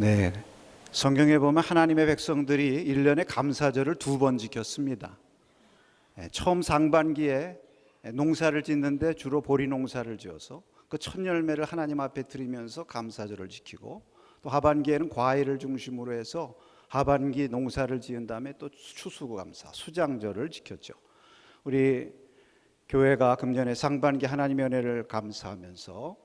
네. 성경에 보면 하나님의 백성들이 1년에 감사절을 두 번 지켰습니다. 예, 처음 상반기에 농사를 짓는데 주로 보리 농사를 지어서 그 첫 열매를 하나님 앞에 드리면서 감사절을 지키고 또 하반기에는 과일을 중심으로 해서 하반기 농사를 지은 다음에 또 추수감사, 수장절을 지켰죠. 우리 교회가 금년에 상반기 하나님의 은혜를 감사하면서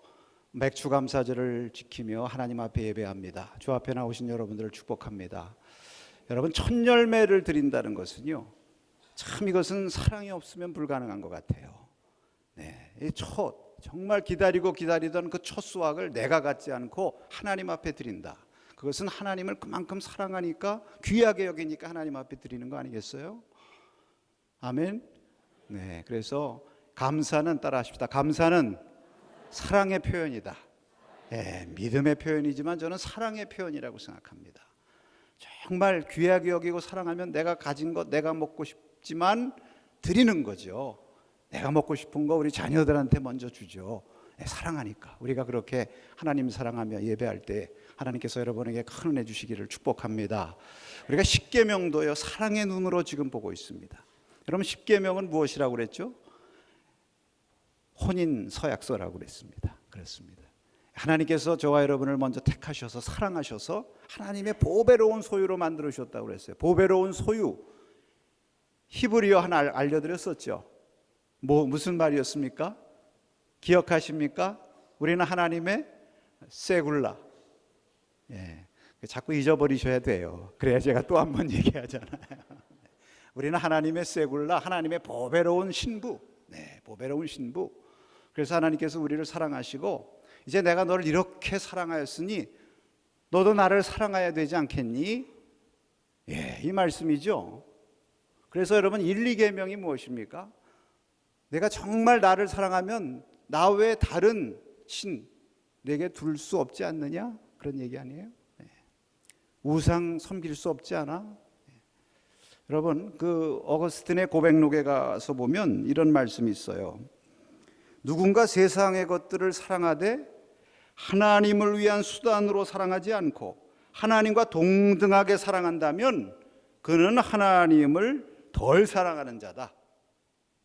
맥주 감사절을 지키며 하나님 앞에 예배합니다. 주 앞에 나오신 여러분들을 축복합니다. 여러분 첫 열매를 드린다는 것은요. 참 이것은 사랑이 없으면 불가능한 것 같아요. 네, 이첫 정말 기다리고 기다리던 그 첫 수확을 내가 갖지 않고 하나님 앞에 드린다. 그것은 하나님을 그만큼 사랑하니까 귀하게 여기니까 하나님 앞에 드리는 거 아니겠어요? 아멘. 네, 그래서 감사는 따라 하십시다. 감사는 사랑의 표현이다. 예, 믿음의 표현이지만 저는 사랑의 표현이라고 생각합니다. 정말 귀하게 여기고 사랑하면 내가 가진 것 내가 먹고 싶지만 드리는 거죠. 내가 먹고 싶은 거 우리 자녀들한테 먼저 주죠. 예, 사랑하니까 우리가 그렇게 하나님 사랑하며 예배할 때 하나님께서 여러분에게 큰 은혜 주시기를 축복합니다. 우리가 십계명도요 사랑의 눈으로 지금 보고 있습니다. 여러분 십계명은 무엇이라고 그랬죠? 혼인 서약서라고 그랬습니다. 그렇습니다. 하나님께서 저와 여러분을 먼저 택하셔서 사랑하셔서 하나님의 보배로운 소유로 만들어 주셨다고 그랬어요. 보배로운 소유. 히브리어 하나 알- 알려 드렸었죠. 뭐 무슨 말이었습니까? 기억하십니까? 우리는 하나님의 세굴라. 예. 자꾸 잊어버리셔야 돼요. 그래야 제가 또 한 번 얘기하잖아요. 우리는 하나님의 세굴라, 하나님의 보배로운 신부. 네, 보배로운 신부. 그래서 하나님께서 우리를 사랑하시고 이제 내가 너를 이렇게 사랑하였으니 너도 나를 사랑해야 되지 않겠니? 예, 이 말씀이죠. 그래서 여러분 1, 2계명이 무엇입니까? 내가 정말 나를 사랑하면 나 외에 다른 신 내게 둘 수 없지 않느냐? 그런 얘기 아니에요? 네. 우상 섬길 수 없지 않아? 네. 여러분 그 어거스틴의 고백록에 가서 보면 이런 말씀이 있어요. 누군가 세상의 것들을 사랑하되 하나님을 위한 수단으로 사랑하지 않고 하나님과 동등하게 사랑한다면 그는 하나님을 덜 사랑하는 자다.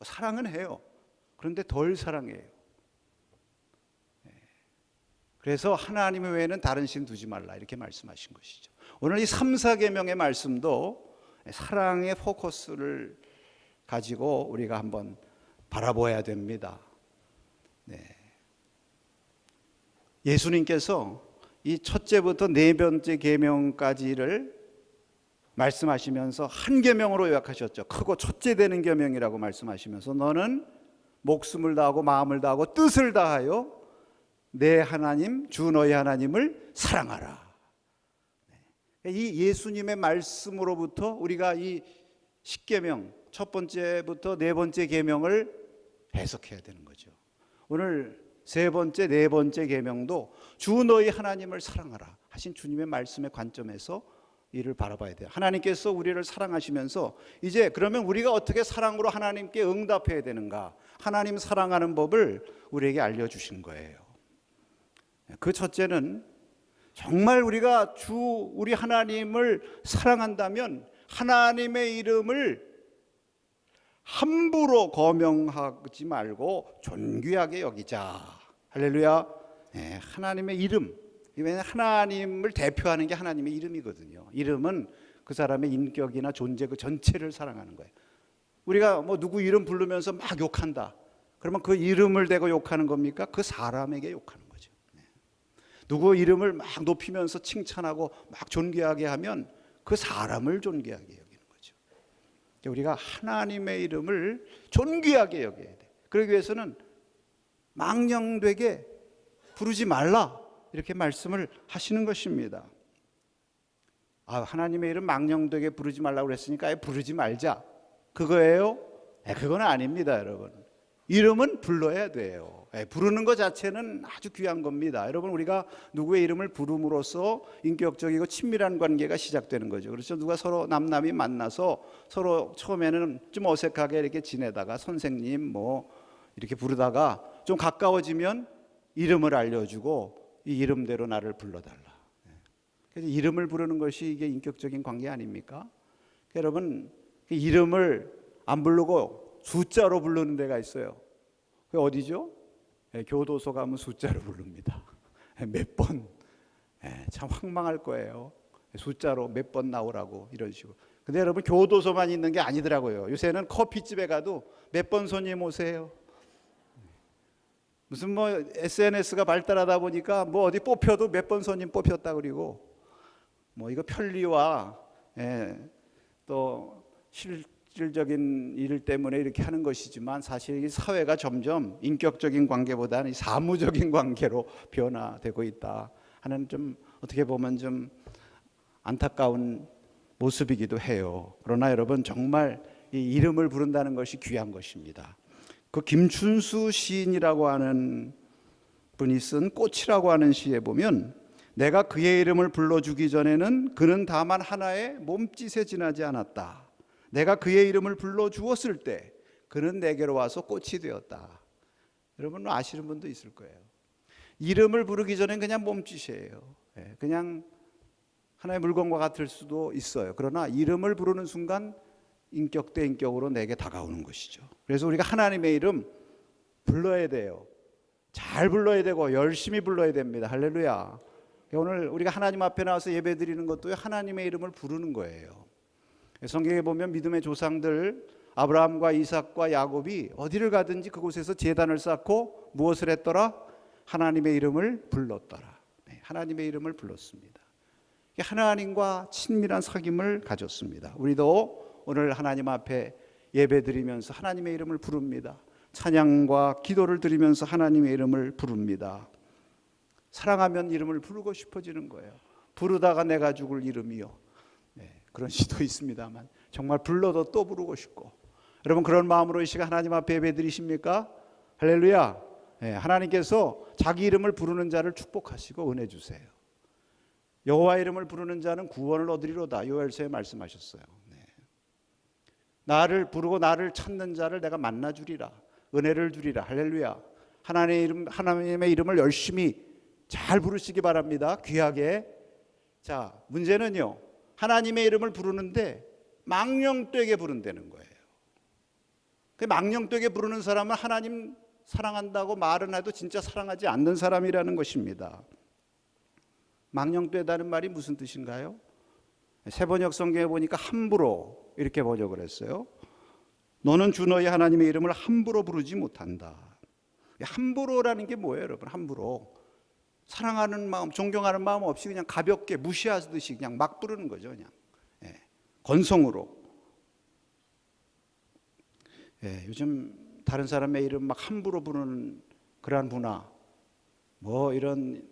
사랑은 해요. 그런데 덜 사랑해요. 네. 그래서 하나님 외에는 다른 신 두지 말라 이렇게 말씀하신 것이죠. 오늘 이 3, 4계명의 말씀도 사랑의 포커스를 가지고 우리가 한번 바라보아야 됩니다. 네. 예수님께서 이 첫째부터 네 번째 계명까지를 말씀하시면서 한 계명으로 요약하셨죠. 크고 첫째 되는 계명이라고 말씀하시면서 너는 목숨을 다하고 마음을 다하고 뜻을 다하여 내 하나님 주 너의 하나님을 사랑하라. 네. 이 예수님의 말씀으로부터 우리가 이 십계명 첫 번째부터 네 번째 계명을 해석해야 되는 거죠. 오늘 세 번째, 네 번째 계명도 주 너희 하나님을 사랑하라 하신 주님의 말씀의 관점에서 이를 바라봐야 돼요. 하나님께서 우리를 사랑하시면서 이제 그러면 우리가 어떻게 사랑으로 하나님께 응답해야 되는가? 하나님 사랑하는 법을 우리에게 알려 주신 거예요. 그 첫째는 정말 우리가 주 우리 하나님을 사랑한다면 하나님의 이름을 함부로 거명하지 말고 존귀하게 여기자. 할렐루야. 네, 하나님의 이름. 왜냐하면 하나님을 대표하는 게 하나님의 이름이거든요. 이름은 그 사람의 인격이나 존재 그 전체를 사랑하는 거예요. 우리가 뭐 누구 이름 부르면서 막 욕한다. 그러면 그 이름을 대고 욕하는 겁니까? 그 사람에게 욕하는 거죠. 네. 누구 이름을 막 높이면서 칭찬하고 막 존귀하게 하면 그 사람을 존귀하게 거죠. 우리가 하나님의 이름을 존귀하게 여겨야 돼. 그러기 위해서는 망령되게 부르지 말라. 이렇게 말씀을 하시는 것입니다. 아, 하나님의 이름 망령되게 부르지 말라고 그랬으니까 부르지 말자. 그거예요? 네, 그건 아닙니다, 여러분. 이름은 불러야 돼요. 네, 부르는 것 자체는 아주 귀한 겁니다. 여러분, 우리가 누구의 이름을 부름으로써 인격적이고 친밀한 관계가 시작되는 거죠. 그렇죠. 누가 서로 남남이 만나서 서로 처음에는 좀 어색하게 이렇게 지내다가 선생님 뭐 이렇게 부르다가 좀 가까워지면 이름을 알려주고 이 이름대로 나를 불러달라. 네. 그래서 이름을 부르는 것이 이게 인격적인 관계 아닙니까? 여러분 그 이름을 안 부르고 숫자로 부르는 데가 있어요. 그 어디죠? 예, 교도소 가면 숫자로 부릅니다. 예, 몇 번. 예, 참 황망할 거예요. 숫자로 몇 번 나오라고 이런 식으로. 근데 여러분 교도소만 있는 게 아니더라고요. 요새는 커피집에 가도 몇 번 손님 오세요. 무슨 뭐 SNS가 발달하다 보니까 뭐 어디 뽑혀도 몇 번 손님 뽑혔다 그리고 뭐 이거 편리와 예, 또 실 질적인 일 때문에 이렇게 하는 것이지만 사실 이 사회가 점점 인격적인 관계보다는 이 사무적인 관계로 변화되고 있다 하는 좀 어떻게 보면 좀 안타까운 모습이기도 해요. 그러나 여러분 정말 이 이름을 부른다는 것이 귀한 것입니다. 그 김춘수 시인이라고 하는 분이 쓴 꽃이라고 하는 시에 보면 내가 그의 이름을 불러주기 전에는 그는 다만 하나의 몸짓에 지나지 않았다. 내가 그의 이름을 불러 주었을 때 그는 내게로 와서 꽃이 되었다. 여러분 아시는 분도 있을 거예요. 이름을 부르기 전엔 그냥 몸짓이에요. 예, 그냥 하나의 물건과 같을 수도 있어요. 그러나 이름을 부르는 순간 인격 대 인격으로 내게 다가오는 것이죠. 그래서 우리가 하나님의 이름 불러야 돼요. 잘 불러야 되고 열심히 불러야 됩니다. 할렐루야. 오늘 우리가 하나님 앞에 나와서 예배 드리는 것도 하나님의 이름을 부르는 거예요. 성경에 보면 믿음의 조상들 아브라함과 이삭과 야곱이 어디를 가든지 그곳에서 제단을 쌓고 무엇을 했더라? 하나님의 이름을 불렀더라. 네, 하나님의 이름을 불렀습니다. 하나님과 친밀한 사귐을 가졌습니다. 우리도 오늘 하나님 앞에 예배드리면서 하나님의 이름을 부릅니다. 찬양과 기도를 드리면서 하나님의 이름을 부릅니다. 사랑하면 이름을 부르고 싶어지는 거예요. 부르다가 내가 죽을 이름이요. 네, 그런 시도 있습니다만 정말 불러도 또 부르고 싶고 여러분 그런 마음으로 이 시간 하나님 앞에 예배 드리십니까? 할렐루야. 네, 하나님께서 자기 이름을 부르는 자를 축복하시고 은혜 주세요. 여호와 이름을 부르는 자는 구원을 얻으리로다. 요엘서에 말씀하셨어요. 네. 나를 부르고 나를 찾는 자를 내가 만나 주리라. 은혜를 주리라. 할렐루야. 하나님의 이름 하나님의 이름을 열심히 잘 부르시기 바랍니다. 귀하게. 자, 문제는요. 하나님의 이름을 부르는데 망령되게 부른다는 거예요. 그 망령되게 부르는 사람은 하나님 사랑한다고 말은 해도 진짜 사랑하지 않는 사람이라는 것입니다. 망령되다는 말이 무슨 뜻인가요? 세번역 성경에 보니까 함부로 이렇게 번역을 했어요. 너는 주 너희 하나님의 이름을 함부로 부르지 못한다. 함부로라는 게 뭐예요, 여러분? 함부로. 사랑하는 마음, 존경하는 마음 없이 그냥 가볍게 무시하듯이 그냥 막 부르는 거죠, 그냥. 예, 건성으로. 예, 요즘 다른 사람의 이름 막 함부로 부르는 그러한 문화, 뭐 이런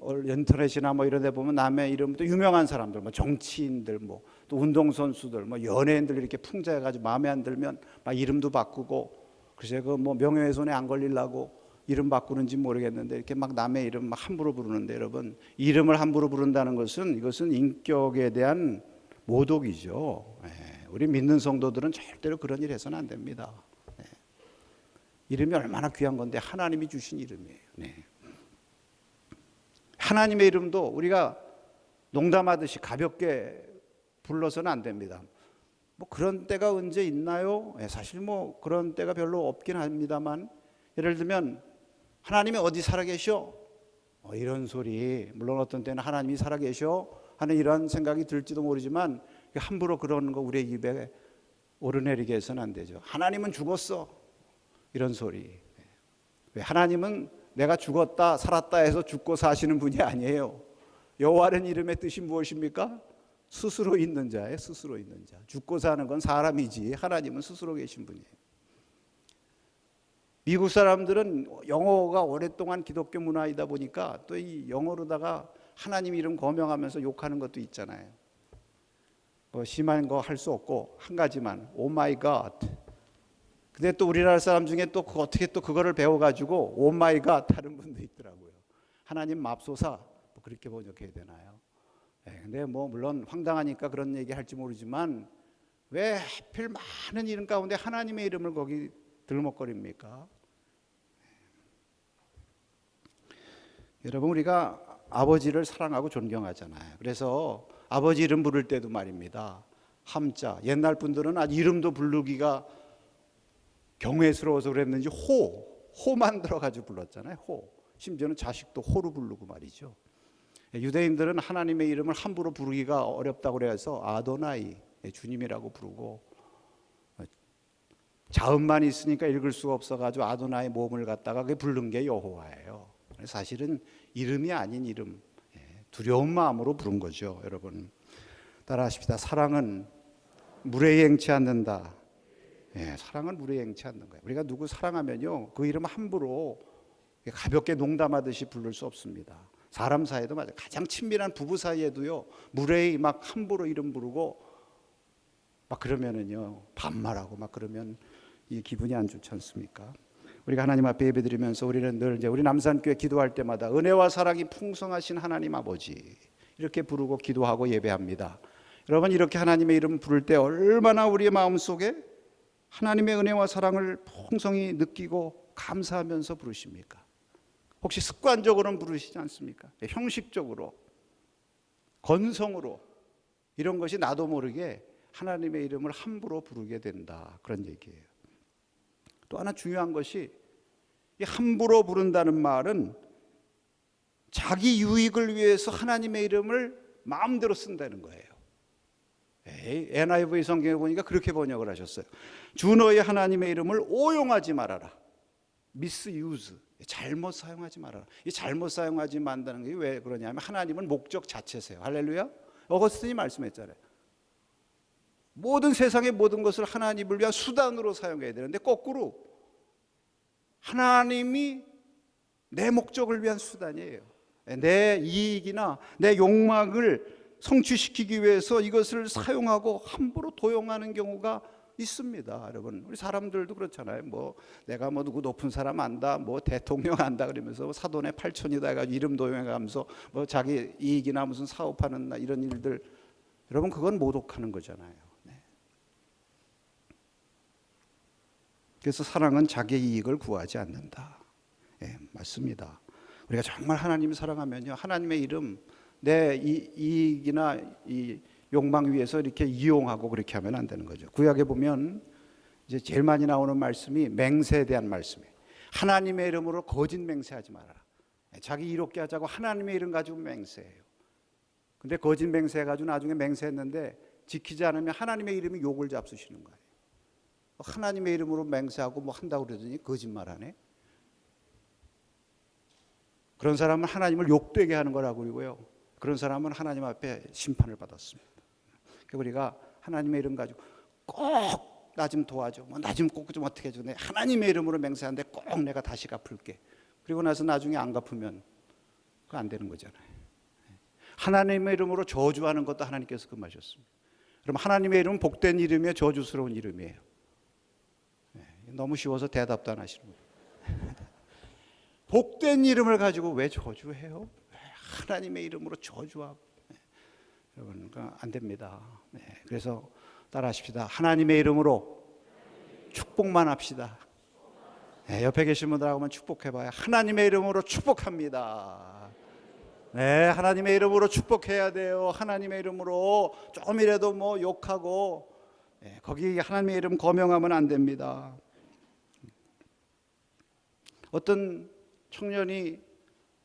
인터넷이나 뭐 이런 데 보면 남의 이름도 유명한 사람들, 뭐 정치인들, 뭐 또 운동선수들, 뭐 연예인들 이렇게 풍자해가지고 마음에 안 들면 막 이름도 바꾸고 글쎄 그 뭐 명예훼손에 안 걸리려고 이름 바꾸는지 모르겠는데 이렇게 막 남의 이름 막 함부로 부르는데 여러분 이름을 함부로 부른다는 것은 이것은 인격에 대한 모독이죠. 예, 우리 믿는 성도들은 절대로 그런 일 해서는 안 됩니다. 예. 이름이 얼마나 귀한 건데 하나님이 주신 이름이에요. 네. 하나님의 이름도 우리가 농담하듯이 가볍게 불러서는 안 됩니다. 뭐 그런 때가 언제 있나요? 예, 사실 뭐 그런 때가 별로 없긴 합니다만 예를 들면 하나님이 어디 살아계셔? 어, 이런 소리 물론 어떤 때는 하나님이 살아계셔 하는 이런 생각이 들지도 모르지만 함부로 그런 거 우리의 입에 오르내리게 해서는 안 되죠. 하나님은 죽었어 이런 소리. 왜 하나님은 내가 죽었다 살았다 해서 죽고 사시는 분이 아니에요. 여호와는 이름의 뜻이 무엇입니까? 스스로 있는 자에 스스로 있는 자. 죽고 사는 건 사람이지 하나님은 스스로 계신 분이에요. 미국 사람들은 영어가 오랫동안 기독교 문화이다 보니까 또 이 영어로다가 하나님 이름 거명하면서 욕하는 것도 있잖아요. 뭐 심한 거 할 수 없고 한 가지만 오 마이 갓. 근데 또 우리나라 사람 중에 또그 어떻게 또 그거를 배워 가지고 오 마이 갓 하는 분도 있더라고요. 하나님 맙소사 뭐 그렇게 번역해야 되나요? 네, 근데 뭐 물론 황당하니까 그런 얘기 할지 모르지만 왜 하필 많은 이름 가운데 하나님의 이름을 거기 들먹거립니까? 여러분 우리가 아버지를 사랑하고 존경하잖아요. 그래서 아버지 이름 부를 때도 말입니다. 함자. 옛날 분들은 아주 이름도 부르기가 경외스러워서 그랬는지 호, 호만 들어가지고 불렀잖아요. 호. 심지어는 자식도 호로 부르고 말이죠. 유대인들은 하나님의 이름을 함부로 부르기가 어렵다고 그래서 아도나이 주님이라고 부르고 자음만 있으니까 읽을 수가 없어가지고 아도나이 몸을 갖다가 그 부른 게 여호와예요. 사실은 이름이 아닌 이름, 예, 두려운 마음으로 부른 거죠, 여러분. 따라하십시다. 사랑은 물에 행치 않는다. 예, 사랑은 물에 행치 않는 거예요. 우리가 누구 사랑하면요, 그 이름 함부로 가볍게 농담하듯이 부를 수 없습니다. 사람 사이도 맞아. 가장 친밀한 부부 사이에도요, 물에 막 함부로 이름 부르고 막 그러면은요, 반말하고 막 그러면 이 기분이 안 좋지 않습니까? 우리가 하나님 앞에 예배드리면서 우리는 늘 이제 우리 남산교회 기도할 때마다 은혜와 사랑이 풍성하신 하나님 아버지 이렇게 부르고 기도하고 예배합니다. 여러분 이렇게 하나님의 이름 부를 때 얼마나 우리의 마음 속에 하나님의 은혜와 사랑을 풍성히 느끼고 감사하면서 부르십니까? 혹시 습관적으로는 부르시지 않습니까? 예, 형식적으로 건성으로 이런 것이 나도 모르게 하나님의 이름을 함부로 부르게 된다 그런 얘기예요. 또 하나 중요한 것이 이 함부로 부른다는 말은 자기 유익을 위해서 하나님의 이름을 마음대로 쓴다는 거예요. NIV 성경에 보니까 그렇게 번역을 하셨어요. 주 너의 하나님의 이름을 오용하지 말아라. misuse. 잘못 사용하지 말아라. 이 잘못 사용하지 말다는 게 왜 그러냐면 하나님은 목적 자체세요. 할렐루야. 어거스틴이 말씀했잖아요. 모든 세상의 모든 것을 하나님을 위한 수단으로 사용해야 되는데 거꾸로 하나님이 내 목적을 위한 수단이에요. 내 이익이나 내 욕망을 성취시키기 위해서 이것을 사용하고 함부로 도용하는 경우가 있습니다, 여러분. 우리 사람들도 그렇잖아요. 뭐 내가 뭐 누구 높은 사람 안다, 뭐 대통령 안다 그러면서 뭐 사돈의 팔촌이다 해가지고 이름 도용해가면서 뭐 자기 이익이나 무슨 사업하는 나 이런 일들 여러분 그건 모독하는 거잖아요. 네. 그래서 사랑은 자기 이익을 구하지 않는다. 예, 맞습니다. 우리가 정말 하나님을 사랑하면요, 하나님의 이름 내 이, 이익이나 이 욕망 위해서 이렇게 이용하고 그렇게 하면 안 되는 거죠. 구약에 보면 이제 제일 많이 나오는 말씀이 맹세에 대한 말씀이에요. 하나님의 이름으로 거짓 맹세하지 말아라. 자기 이롭게 하자고 하나님의 이름 가지고 맹세해요. 근데 거짓 맹세해 가지고 나중에 맹세했는데 지키지 않으면 하나님의 이름이 욕을 잡수시는 거예요. 하나님의 이름으로 맹세하고 뭐 한다고 그러더니 거짓말하네. 그런 사람은 하나님을 욕되게 하는 거라고 그러고요. 그런 사람은 하나님 앞에 심판을 받았습니다. 그러니까 우리가 하나님의 이름 가지고 꼭 나 좀 도와줘. 뭐 나 좀 꼭 좀 어떻게. 내 하나님의 이름으로 맹세하는데 꼭 내가 다시 갚을게. 그리고 나서 나중에 안 갚으면 그거 안 되는 거잖아요. 하나님의 이름으로 저주하는 것도 하나님께서 금하셨습니다. 그럼 하나님의 이름은 복된 이름이에요, 저주스러운 이름이에요. 네, 너무 쉬워서 대답도 안 하시는 거예요. 복된 이름을 가지고 왜 저주해요? 왜 하나님의 이름으로 저주하고 네, 여러분 안 됩니다. 네, 그래서 따라하십시다. 하나님의 이름으로 축복만 합시다. 네, 옆에 계신 분들하고 한번 축복해봐요. 하나님의 이름으로 축복합니다. 네, 하나님의 이름으로 축복해야 돼요. 하나님의 이름으로 조금이라도 뭐 욕하고 네, 거기 하나님의 이름 거명하면 안 됩니다. 어떤 청년이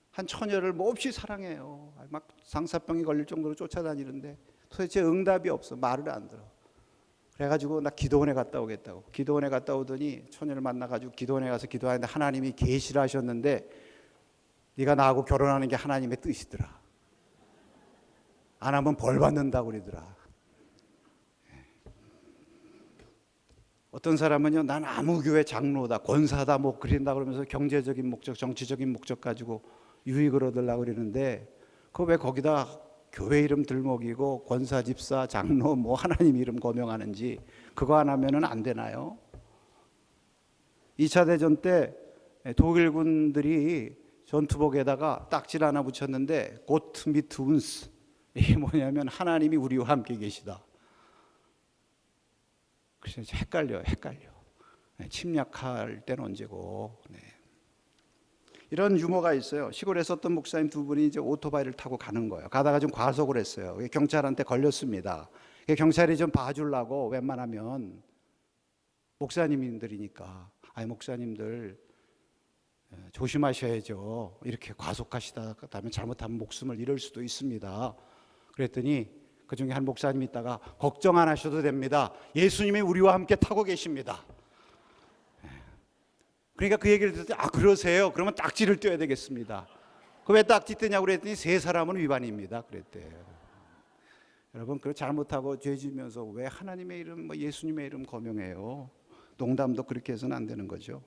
한 처녀를 몹시 사랑해요. 막 상사병이 걸릴 정도로 쫓아다니는데 도대체 응답이 없어. 말을 안 들어. 그래가지고 나 기도원에 갔다 오겠다고. 기도원에 갔다 오더니 처녀를 만나가지고 기도원에 가서 기도하는데 하나님이 계시를 하셨는데 네가 나하고 결혼하는 게 하나님의 뜻이더라. 안 하면 벌 받는다고 그러더라. 어떤 사람은요, 난 아무 교회 장로다, 권사다, 뭐 그린다 그러면서 경제적인 목적, 정치적인 목적 가지고 유익을 얻으려고 그러는데, 그 왜 거기다 교회 이름 들먹이고 권사, 집사, 장로, 뭐 하나님 이름 거명하는지 그거 안 하면은 안 되나요? 2차 대전 때 독일군들이 전투복에다가 딱지를 하나 붙였는데 고트 미트 운스 이게 뭐냐면 하나님이 우리와 함께 계시다. 그래서 헷갈려, 헷갈려. 네, 침략할 때는 언제고. 네. 이런 유머가 있어요. 시골에서 어떤 목사님 두 분이 이제 오토바이를 타고 가는 거예요. 가다가 좀 과속을 했어요. 경찰한테 걸렸습니다. 경찰이 좀 봐주려고 웬만하면 목사님들이니까 아니 목사님들 예, 조심하셔야죠. 이렇게 과속하시다 면 잘못하면 목숨을 잃을 수도 있습니다. 그랬더니 그 중에 한 목사님 있다가 걱정 안 하셔도 됩니다. 예수님이 우리와 함께 타고 계십니다. 예. 그러니까 그 얘기를 듣더니 아 그러세요? 그러면 딱지를 떼야 되겠습니다. 그 왜 딱지 떼냐고 그랬더니 세 사람은 위반입니다. 그랬대요. 여러분 그 잘못하고 죄 지면서 왜 하나님의 이름 뭐 예수님의 이름 거명해요? 농담도 그렇게 해서는 안 되는 거죠.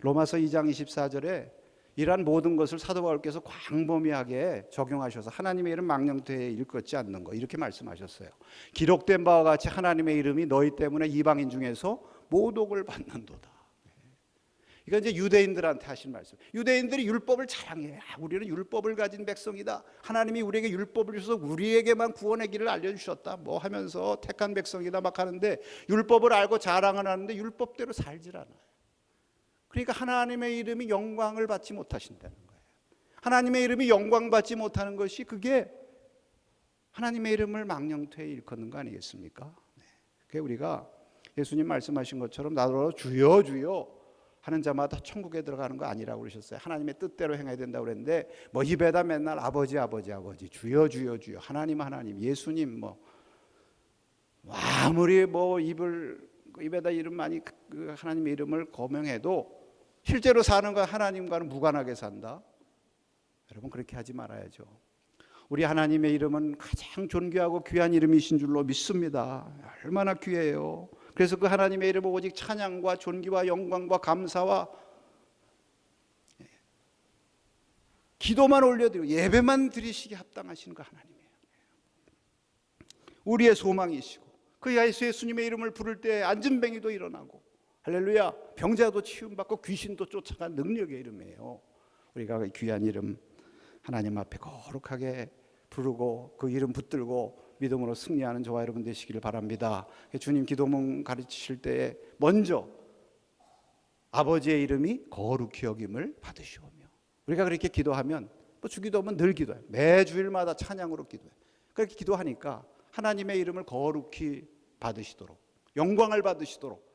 로마서 2장 24절에 이러한 모든 것을 사도 바울께서 광범위하게 적용하셔서 하나님의 이름 망령되에 일컫지 않는 거 이렇게 말씀하셨어요. 기록된 바와 같이 하나님의 이름이 너희 때문에 이방인 중에서 모독을 받는도다. 이건 이제 유대인들한테 하신 말씀. 유대인들이 율법을 자랑해. 아, 우리는 율법을 가진 백성이다. 하나님이 우리에게 율법을 주셔서 우리에게만 구원의 길을 알려주셨다. 뭐 하면서 택한 백성이다 막 하는데 율법을 알고 자랑은 하는데 율법대로 살질 않아요. 그러니까 하나님의 이름이 영광을 받지 못하신다는 거예요. 하나님의 이름이 영광 받지 못하는 것이 그게 하나님의 이름을 망령되이 일컫는 거 아니겠습니까? 네. 그게 우리가 예수님 말씀하신 것처럼 나더러 주여 주여 하는 자마다 천국에 들어가는 거 아니라고 그러셨어요. 하나님의 뜻대로 행해야 된다고 그랬는데 뭐 입에다 맨날 아버지 아버지 아버지 주여 주여 주여 하나님 하나님 예수님 뭐 아무리 뭐 입을 입에다 이름 많이 그 하나님의 이름을 거명해도 실제로 사는 건 하나님과는 무관하게 산다. 여러분 그렇게 하지 말아야죠. 우리 하나님의 이름은 가장 존귀하고 귀한 이름이신 줄로 믿습니다. 얼마나 귀해요. 그래서 그 하나님의 이름을 오직 찬양과 존귀와 영광과 감사와 기도만 올려드리고 예배만 드리시기 합당하신 그 하나님이에요. 우리의 소망이시고 그 예수 예수님의 이름을 부를 때 안진뱅이도 일어나고 할렐루야 병자도 치유받고 귀신도 쫓아간 능력의 이름이에요. 우리가 그 귀한 이름 하나님 앞에 거룩하게 부르고 그 이름 붙들고 믿음으로 승리하는 저와 여러분 되시기를 바랍니다. 주님 기도문 가르치실 때에 먼저 아버지의 이름이 거룩히 여김을 받으시오며 우리가 그렇게 기도하면 뭐 주기도면 늘 기도해요. 매주일마다 찬양으로 기도해요. 그렇게 기도하니까 하나님의 이름을 거룩히 받으시도록 영광을 받으시도록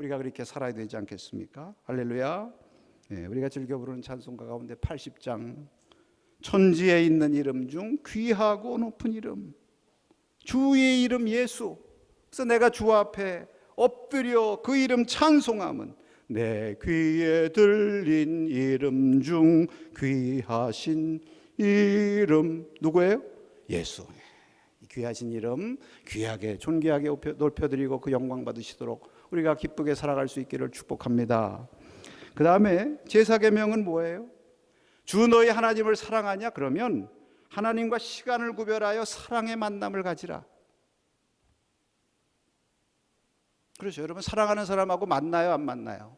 우리가 그렇게 살아야 되지 않겠습니까? 할렐루야. 네, 우리가 즐겨 부르는 찬송가 가운데 80장 천지에 있는 이름 중 귀하고 높은 이름 주의 이름 예수. 그래서 내가 주 앞에 엎드려 그 이름 찬송함은 내 귀에 들린 이름 중 귀하신 이름 누구예요? 예수. 귀하신 이름 귀하게 존귀하게 높여드리고 그 영광 받으시도록 우리가 기쁘게 살아갈 수 있기를 축복합니다. 그 다음에 제사 계명은 뭐예요? 주 너희 하나님을 사랑하냐? 그러면 하나님과 시간을 구별하여 사랑의 만남을 가지라. 그렇죠. 여러분 사랑하는 사람하고 만나요, 안 만나요?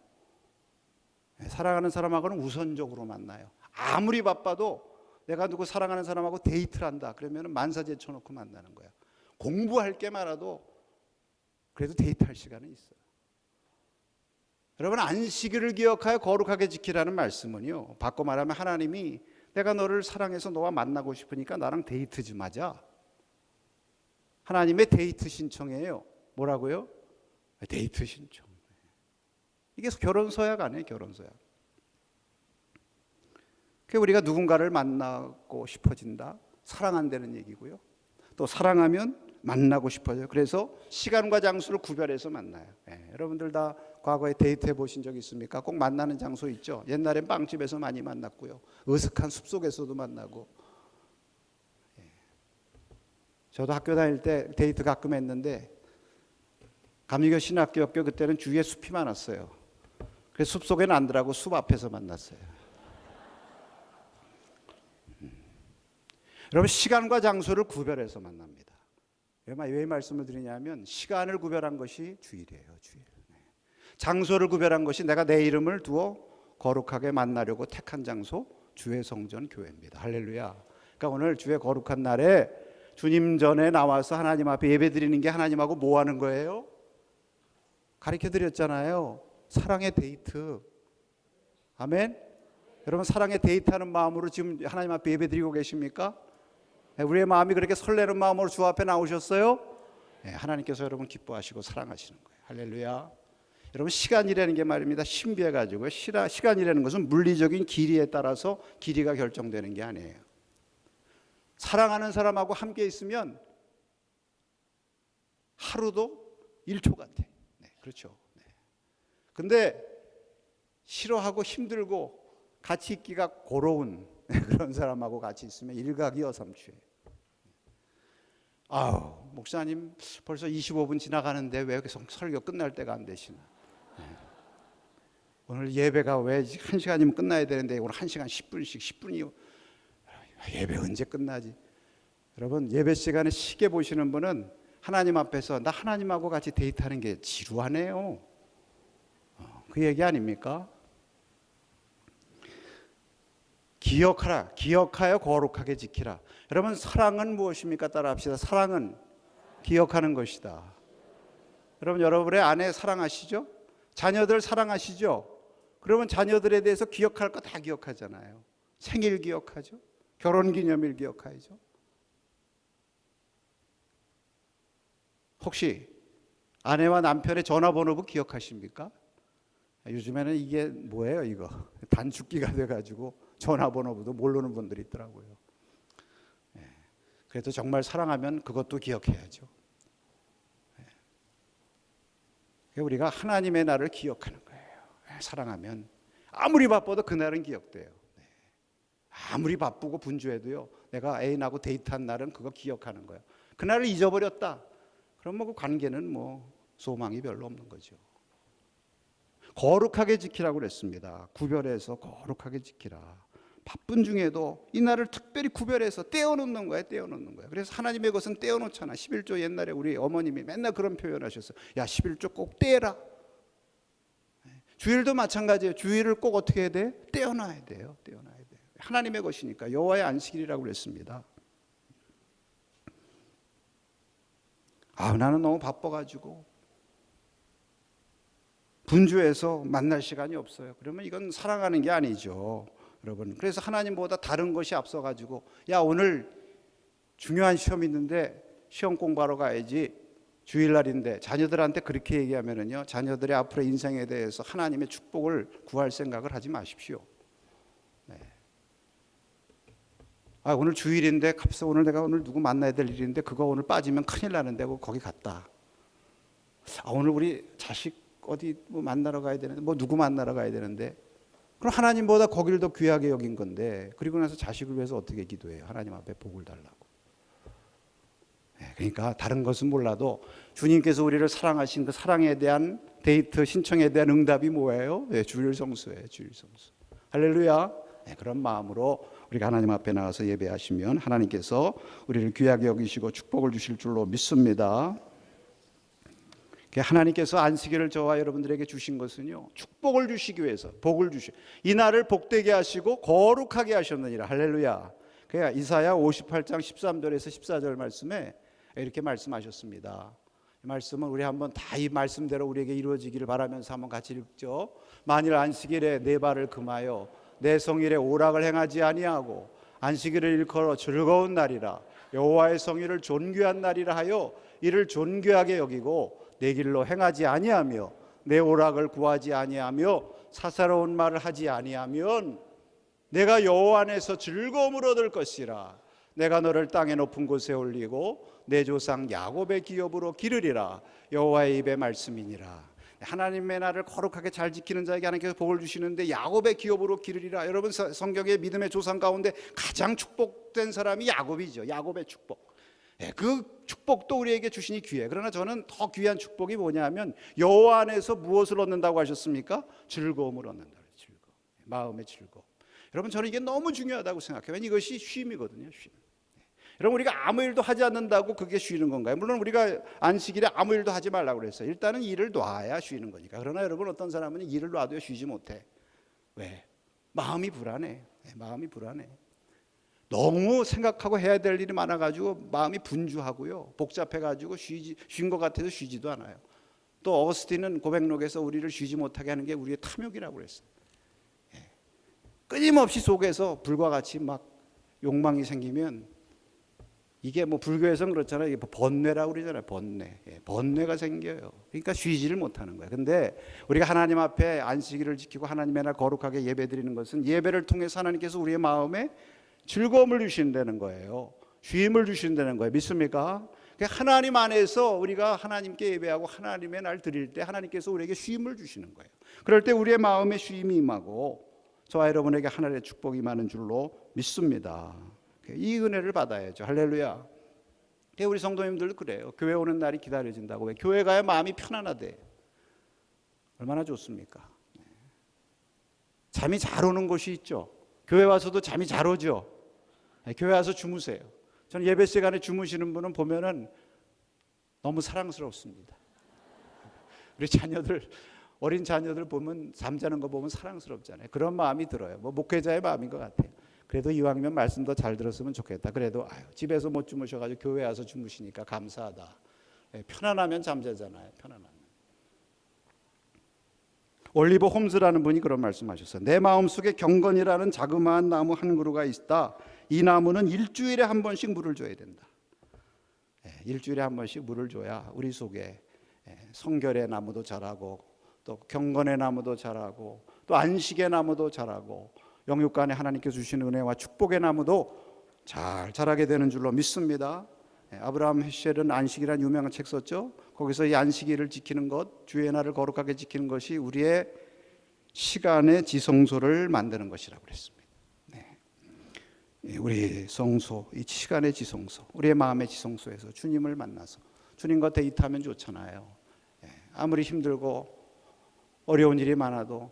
네, 사랑하는 사람하고는 우선적으로 만나요. 아무리 바빠도 내가 누구 사랑하는 사람하고 데이트를 한다. 그러면 만사 제 쳐놓고 만나는 거야. 공부할 게 많아도 그래도 데이트할 시간은 있어요. 여러분 안식일을 기억하여 거룩하게 지키라는 말씀은요. 바꿔 말하면 하나님이 내가 너를 사랑해서 너와 만나고 싶으니까 나랑 데이트 좀 하자. 하나님의 데이트 신청이에요. 뭐라고요? 데이트 신청. 이게 결혼 서약 아니에요, 결혼 서약. 그 우리가 누군가를 만나고 싶어진다. 사랑한다는 얘기고요. 또 사랑하면 만나고 싶어요. 그래서 시간과 장소를 구별해서 만나요. 네, 여러분들 다 과거에 데이트해 보신 적 있습니까? 꼭 만나는 장소 있죠. 옛날엔 빵집에서 많이 만났고요. 어색한 숲속에서도 만나고. 예. 저도 학교 다닐 때 데이트 가끔 했는데 감리교 신학교 학교 그때는 주위에 숲이 많았어요. 그래서 숲 속에는 안 들어가고 숲 앞에서 만났어요. 음. 여러분 시간과 장소를 구별해서 만납니다. 왜 말씀을 드리냐면 시간을 구별한 것이 주일이에요. 주일. 장소를 구별한 것이 내가 내 이름을 두어 거룩하게 만나려고 택한 장소 주의 성전 교회입니다. 할렐루야. 그러니까 오늘 주의 거룩한 날에 주님 전에 나와서 하나님 앞에 예배 드리는 게 하나님하고 뭐 하는 거예요? 가르쳐 드렸잖아요. 사랑의 데이트. 아멘. 여러분 사랑에 데이트하는 마음으로 지금 하나님 앞에 예배드리고 계십니까? 예, 우리의 마음이 그렇게 설레는 마음으로 주 앞에 나오셨어요? 예, 하나님께서 여러분 기뻐하시고 사랑하시는 거예요. 할렐루야. 여러분 시간이라는 게 말입니다. 신비해 가지고 시간이라는 것은 물리적인 길이에 따라서 길이가 결정되는 게 아니에요. 사랑하는 사람하고 함께 있으면 하루도 1초 같아. 네, 그렇죠. 네. 근데 싫어하고 힘들고 같이 있기가 고로운 그런 사람하고 같이 있으면 일각이어삼추예요. 아우 목사님 벌써 25분 지나가는데 왜 계속 설교 끝날 때가 안 되시나? 네. 오늘 예배가 왜 한 시간이면 끝나야 되는데 오늘 한 시간 10분씩 10분이요. 예배 언제 끝나지? 여러분 예배 시간에 시계 보시는 분은 하나님 앞에서 나 하나님하고 같이 데이트하는 게 지루하네요. 어, 그 얘기 아닙니까? 기억하라. 기억하여 거룩하게 지키라. 여러분 사랑은 무엇입니까? 따라합시다. 사랑은 기억하는 것이다. 여러분 여러분의 아내 사랑하시죠? 자녀들 사랑하시죠? 그러면 자녀들에 대해서 기억할 거 다 기억하잖아요. 생일 기억하죠? 결혼 기념일 기억하죠? 혹시 아내와 남편의 전화번호부 기억하십니까? 요즘에는 이게 뭐예요, 이거? 단축기가 돼가지고 전화번호부도 모르는 분들이 있더라고요. 예. 그래도 정말 사랑하면 그것도 기억해야죠. 예. 우리가 하나님의 날을 기억하는 거예요. 예, 사랑하면 아무리 바빠도 그날은 기억돼요. 네. 아무리 바쁘고 분주해도요. 내가 애인하고 데이트한 날은 그거 기억하는 거예요. 그날을 잊어버렸다. 그럼 뭐그 관계는 뭐 소망이 별로 없는 거죠. 거룩하게 지키라고 그랬습니다. 구별해서 거룩하게 지키라. 바쁜 중에도 이 날을 특별히 구별해서 떼어놓는 거예요. 떼어놓는 거예요. 그래서 하나님의 것은 떼어놓잖아. 11조 옛날에 우리 어머님이 맨날 그런 표현 하셨어요. 야 11조 꼭 떼라. 주일도 마찬가지예요. 주일을 꼭 어떻게 해야 돼? 떼어놔야 돼요. 떼어놔야 돼요. 하나님의 것이니까 여호와의 안식일이라고 그랬습니다. 아 나는 너무 바빠가지고 분주해서 만날 시간이 없어요. 그러면 이건 사랑하는 게 아니죠. 여러분. 그래서 하나님보다 다른 것이 앞서 가지고 야, 오늘 중요한 시험 있는데 시험 공부하러 가야지. 주일날인데 자녀들한테 그렇게 얘기하면은요. 자녀들의 앞으로 인생에 대해서 하나님의 축복을 구할 생각을 하지 마십시오. 네. 아, 오늘 주일인데 갑자기 오늘 내가 오늘 누구 만나야 될 일인데 그거 오늘 빠지면 큰일 나는데 거기 갔다. 아, 오늘 우리 자식 어디 뭐 만나러 가야 되는데 뭐 누구 만나러 가야 되는데 그럼 하나님보다 거기를 더 귀하게 여긴 건데 그리고 나서 자식을 위해서 어떻게 기도해요? 하나님 앞에 복을 달라고. 네, 그러니까 다른 것은 몰라도 주님께서 우리를 사랑하신 그 사랑에 대한 데이트 신청에 대한 응답이 뭐예요? 네, 주일 성수예요. 주일 성수. 할렐루야. 네, 그런 마음으로 우리가 하나님 앞에 나가서 예배하시면 하나님께서 우리를 귀하게 여기시고 축복을 주실 줄로 믿습니다. 하나님께서 안식일을 저와 여러분들에게 주신 것은요 축복을 주시기 위해서 복을 주시 이 날을 복되게 하시고 거룩하게 하셨느니라 할렐루야. 그러니까 이사야 58장 13절에서 14절 말씀에 이렇게 말씀하셨습니다. 이 말씀은 우리 한번 다 이 말씀대로 우리에게 이루어지기를 바라면서 한번 같이 읽죠. 만일 안식일에 내 발을 금하여 내 성일에 오락을 행하지 아니하고 안식일을 일컬어 즐거운 날이라 여호와의 성일을 존귀한 날이라 하여 이를 존귀하게 여기고 내 길로 행하지 아니하며 내 오락을 구하지 아니하며 사사로운 말을 하지 아니하면 내가 여호와 안에서 즐거움을 얻을 것이라 내가 너를 땅의 높은 곳에 올리고 내 조상 야곱의 기업으로 기르리라 여호와의 입의 말씀이니라 하나님의 나를 거룩하게 잘 지키는 자에게 하나님께서 복을 주시는데 야곱의 기업으로 기르리라 여러분 성경의 믿음의 조상 가운데 가장 축복된 사람이 야곱이죠 야곱의 축복 예, 그 축복도 우리에게 주시니 귀해. 그러나 저는 더 귀한 축복이 뭐냐면 여호와 안에서 무엇을 얻는다고 하셨습니까? 즐거움을 얻는다. 즐거움. 마음의 즐거움. 여러분 저는 이게 너무 중요하다고 생각해요. 이것이 쉼이거든요. 쉼. 예. 여러분 우리가 아무 일도 하지 않는다고 그게 쉬는 건가요? 물론 우리가 안식일에 아무 일도 하지 말라고 그랬어요. 일단은 일을 놔야 쉬는 거니까. 그러나 여러분 어떤 사람은 일을 놔도 쉬지 못해. 왜? 마음이 불안해. 네, 마음이 불안해. 너무 생각하고 해야 될 일이 많아가지고 마음이 분주하고요. 복잡해가지고 쉬지, 쉰 것 같아서 쉬지도 않아요. 또 어거스틴은 고백록에서 우리를 쉬지 못하게 하는 게 우리의 탐욕이라고 그랬어요. 예. 끊임없이 속에서 불과 같이 막 욕망이 생기면 이게 뭐 불교에서는 그렇잖아요. 이게 뭐 번뇌라고 그러잖아요. 번뇌. 예, 번뇌가 생겨요. 그러니까 쉬지를 못하는 거예요. 근데 우리가 하나님 앞에 안식일을 지키고 하나님의 날 거룩하게 예배 드리는 것은 예배를 통해서 하나님께서 우리의 마음에 즐거움을 주신다는 거예요. 쉼을 주신다는 거예요. 믿습니까? 그러니까 하나님 안에서 우리가 하나님께 예배하고 하나님의 날 드릴 때 하나님께서 우리에게 쉼을 주시는 거예요. 그럴 때 우리의 마음에 쉼이 임하고 저와 여러분에게 하나님의 축복이 임하는 줄로 믿습니다. 이 은혜를 받아야죠. 할렐루야. 우리 성도님들 그래요. 교회 오는 날이 기다려진다고. 왜? 교회 가야 마음이 편안하대. 얼마나 좋습니까? 네. 잠이 잘 오는 곳이 있죠. 교회 와서도 잠이 잘 오죠. 네, 교회 와서 주무세요. 저는 예배 시간에 주무시는 분은 보면은 너무 사랑스럽습니다. 우리 자녀들 어린 자녀들 보면 잠자는 거 보면 사랑스럽잖아요. 그런 마음이 들어요. 뭐 목회자의 마음인 것 같아요. 그래도 이왕이면 말씀 더잘 들었으면 좋겠다. 그래도 아유, 집에서 못 주무셔가지고 교회 와서 주무시니까 감사하다. 예, 편안하면 잠자잖아요. 편안하면. 올리버 홈즈라는 분이 그런 말씀하셨어요. 내 마음속에 경건이라는 자그마한 나무 한 그루가 있다. 이 나무는 일주일에 한 번씩 물을 줘야 된다. 예, 일주일에 한 번씩 물을 줘야 우리 속에 예, 성결의 나무도 자라고 또 경건의 나무도 자라고 또 안식의 나무도 자라고 영육간에 하나님께서 주시는 은혜와 축복의 나무도 잘 자라게 되는 줄로 믿습니다. 예, 아브라함 헤셸은 안식이라는 유명한 책 썼죠. 거기서 이 안식일을 지키는 것, 주의 날을 거룩하게 지키는 것이 우리의 시간의 지성소를 만드는 것이라고 그랬습니다. 네. 예, 우리 성소, 이 시간의 지성소, 우리의 마음의 지성소에서 주님을 만나서 주님과 데이트하면 좋잖아요. 예, 아무리 힘들고 어려운 일이 많아도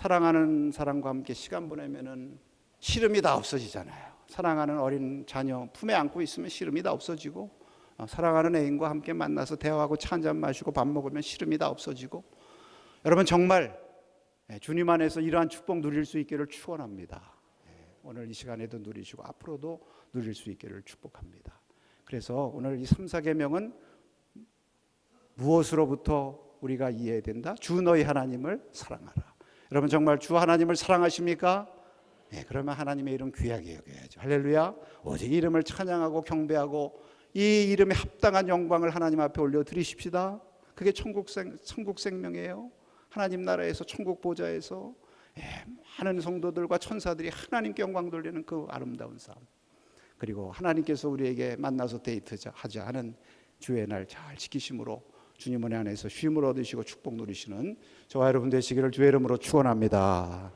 사랑하는 사람과 함께 시간 보내면은 시름이 다 없어지잖아요. 사랑하는 어린 자녀 품에 안고 있으면 시름이 다 없어지고 어, 사랑하는 애인과 함께 만나서 대화하고 차 한 잔 마시고 밥 먹으면 시름이 다 없어지고 여러분 정말 예, 주님 안에서 이러한 축복 누릴 수 있기를 축원합니다. 예, 오늘 이 시간에도 누리시고 앞으로도 누릴 수 있기를 축복합니다. 그래서 오늘 이 3, 4계명은 무엇으로부터 우리가 이해해야 된다? 주 너희 하나님을 사랑하라. 여러분 정말 주 하나님을 사랑하십니까? 네, 그러면 하나님의 이름 귀하게 여겨야죠. 할렐루야. 오직 이름을 찬양하고 경배하고 이 이름에 합당한 영광을 하나님 앞에 올려 드리십시다. 그게 천국 생 천국 생명이에요. 하나님 나라에서 천국 보좌에서 예, 많은 성도들과 천사들이 하나님께 영광 돌리는 그 아름다운 삶. 그리고 하나님께서 우리에게 만나서 데이트하자 하는 주의 날 잘 지키심으로 주님 은혜 안에서 쉼을 얻으시고 축복 누리시는 저와 여러분 되시기를 주의 이름으로 축원합니다.